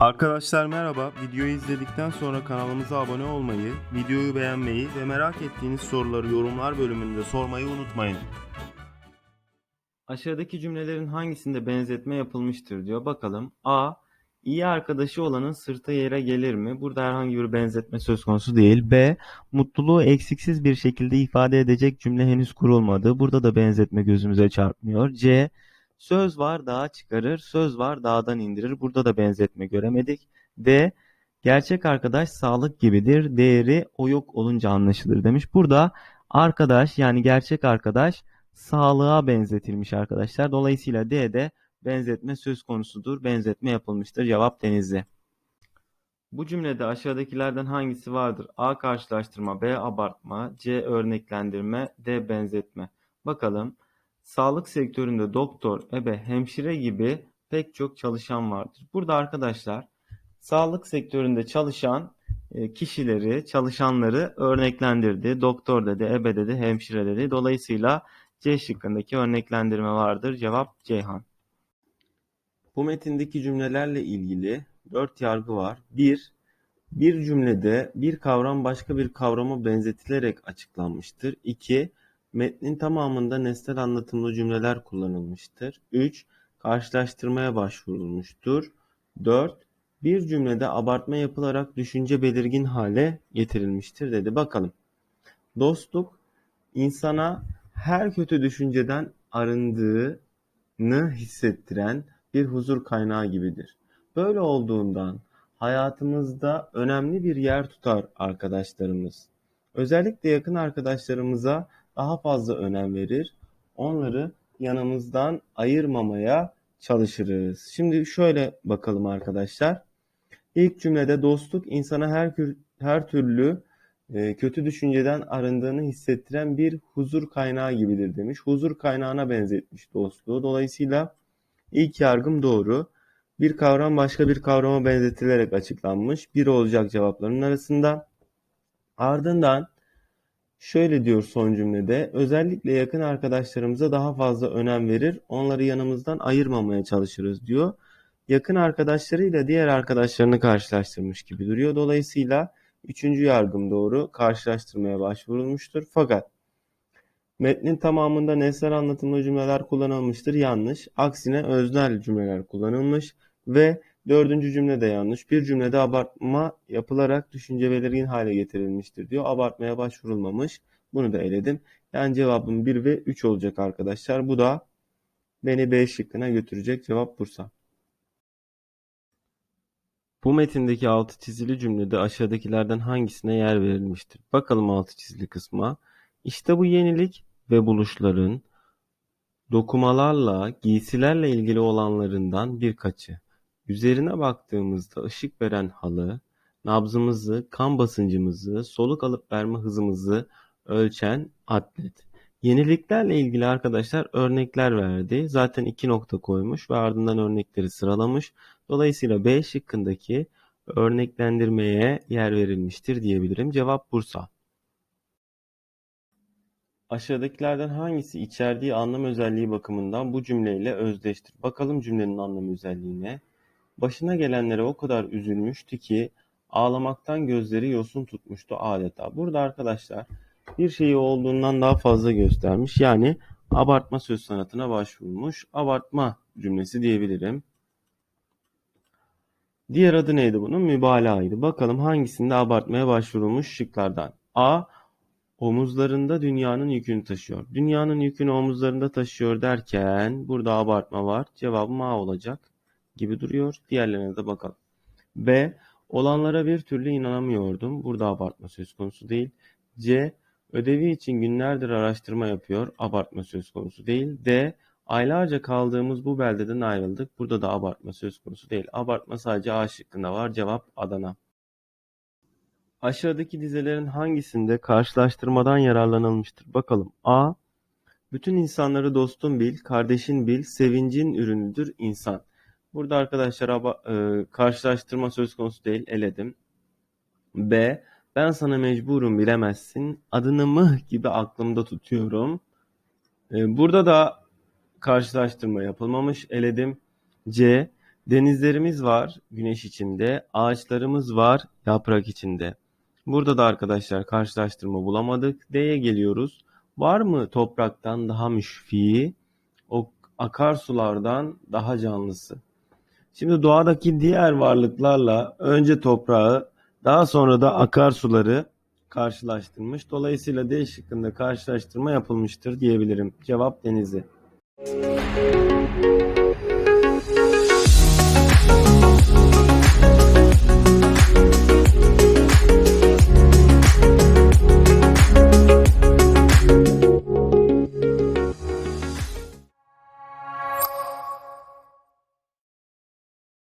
Arkadaşlar merhaba. Videoyu izledikten sonra kanalımıza abone olmayı, videoyu beğenmeyi ve merak ettiğiniz soruları yorumlar bölümünde sormayı unutmayın. Aşağıdaki cümlelerin hangisinde benzetme yapılmıştır diyor. Bakalım. A. İyi arkadaşı olanın sırtı yere gelir mi? Burada herhangi bir benzetme söz konusu değil. B. Mutluluğu eksiksiz bir şekilde ifade edecek cümle henüz kurulmadı. Burada da benzetme gözümüze çarpmıyor. C. Söz var dağa çıkarır, söz var dağdan indirir. Burada da benzetme göremedik. D. Gerçek arkadaş sağlık gibidir. Değeri o yok olunca anlaşılır demiş. Burada arkadaş yani gerçek arkadaş sağlığa benzetilmiş arkadaşlar. Dolayısıyla D'de benzetme söz konusudur. Benzetme yapılmıştır. Cevap Denizli. Bu cümlede aşağıdakilerden hangisi vardır? A. Karşılaştırma, B. Abartma, C. Örneklendirme, D. Benzetme. Bakalım. Sağlık sektöründe doktor, ebe, hemşire gibi pek çok çalışan vardır. Burada arkadaşlar sağlık sektöründe çalışan e, kişileri, çalışanları örneklendirdi. Doktor dedi, ebe dedi, hemşire dedi. Dolayısıyla C şıkkındaki örneklendirme vardır. Cevap Ceyhan. Bu metindeki cümlelerle ilgili dört yargı var. 1. Bir cümlede bir kavram başka bir kavrama benzetilerek açıklanmıştır. 2. Metnin tamamında nesnel anlatımlı cümleler kullanılmıştır. 3. Karşılaştırmaya başvurulmuştur. 4. Bir cümlede abartma yapılarak düşünce belirgin hale getirilmiştir dedi. Bakalım. Dostluk insana her kötü düşünceden arındığını hissettiren bir huzur kaynağı gibidir. Böyle olduğundan hayatımızda önemli bir yer tutar arkadaşlarımız. Özellikle yakın arkadaşlarımıza daha fazla önem verir. Onları yanımızdan ayırmamaya çalışırız. Şimdi şöyle bakalım arkadaşlar. İlk cümlede dostluk insana her her türlü e, kötü düşünceden arındığını hissettiren bir huzur kaynağı gibidir demiş. Huzur kaynağına benzetmiş dostluğu. Dolayısıyla ilk yargım doğru. Bir kavram başka bir kavrama benzetilerek açıklanmış. Bir olacak cevapların arasında. Ardından şöyle diyor son cümlede. Özellikle yakın arkadaşlarımıza daha fazla önem verir. Onları yanımızdan ayırmamaya çalışırız diyor. Yakın arkadaşlarıyla diğer arkadaşlarını karşılaştırmış gibi duruyor. Dolayısıyla Üçüncü yargım doğru. Karşılaştırmaya başvurulmuştur. Fakat metnin tamamında nesnel anlatımlı cümleler kullanılmıştır. Yanlış. Aksine öznel cümleler kullanılmış ve dördüncü cümle de yanlış. Bir cümlede abartma yapılarak düşünce belirgin hale getirilmiştir diyor. Abartmaya başvurulmamış. Bunu da eledim. Yani cevabım 1 ve 3 olacak arkadaşlar. Bu da beni B şıkkına götürecek. Cevap Bursa. Bu metindeki altı çizili cümlede aşağıdakilerden hangisine yer verilmiştir? Bakalım altı çizili kısma. İşte bu yenilik ve buluşların dokumalarla, giysilerle ilgili olanlarından birkaçı. Üzerine baktığımızda ışık veren halı, nabzımızı, kan basıncımızı, soluk alıp verme hızımızı ölçen atlet. Yeniliklerle ilgili arkadaşlar örnekler verdi. Zaten iki nokta koymuş ve ardından örnekleri sıralamış. Dolayısıyla B şıkkındaki örneklendirmeye yer verilmiştir diyebilirim. Cevap Bursa. Aşağıdakilerden hangisi içerdiği anlam özelliği bakımından bu cümleyle özdeştir? Bakalım cümlenin anlam özelliğine. Başına gelenlere o kadar üzülmüştü ki ağlamaktan gözleri yosun tutmuştu adeta. Burada arkadaşlar bir şeyi olduğundan daha fazla göstermiş. Yani abartma söz sanatına başvurmuş. Abartma cümlesi diyebilirim. Diğer adı neydi bunun? Mübalağaydı. Bakalım hangisinde abartmaya başvurulmuş şıklardan. A. Omuzlarında dünyanın yükünü taşıyor. Dünyanın yükünü omuzlarında taşıyor derken burada abartma var. Cevabım A olacak gibi duruyor. Diğerlerine de bakalım. B. Olanlara bir türlü inanamıyordum. Burada abartma söz konusu değil. C. Ödevi için günlerdir araştırma yapıyor. Abartma söz konusu değil. D. Aylarca kaldığımız bu beldeden ayrıldık. Burada da abartma söz konusu değil. Abartma sadece A şıkkında var. Cevap Adana. Aşağıdaki dizelerin hangisinde karşılaştırmadan yararlanılmıştır? Bakalım. A. Bütün insanları dostun bil, kardeşin bil, sevincin ürünüdür insan. Burada arkadaşlar e, karşılaştırma söz konusu değil. Eledim. B. Ben sana mecburum bilemezsin. Adını mıh gibi aklımda tutuyorum. Ee, burada da karşılaştırma yapılmamış. Eledim. C. Denizlerimiz var güneş içinde, ağaçlarımız var yaprak içinde. Burada da arkadaşlar karşılaştırma bulamadık. D'ye geliyoruz. Var mı topraktan daha müşfiği, o akarsulardan daha canlısı? Şimdi doğadaki diğer varlıklarla önce toprağı, daha sonra da akarsuları karşılaştırmış. Dolayısıyla D şıkkında karşılaştırma yapılmıştır diyebilirim. Cevap denizi.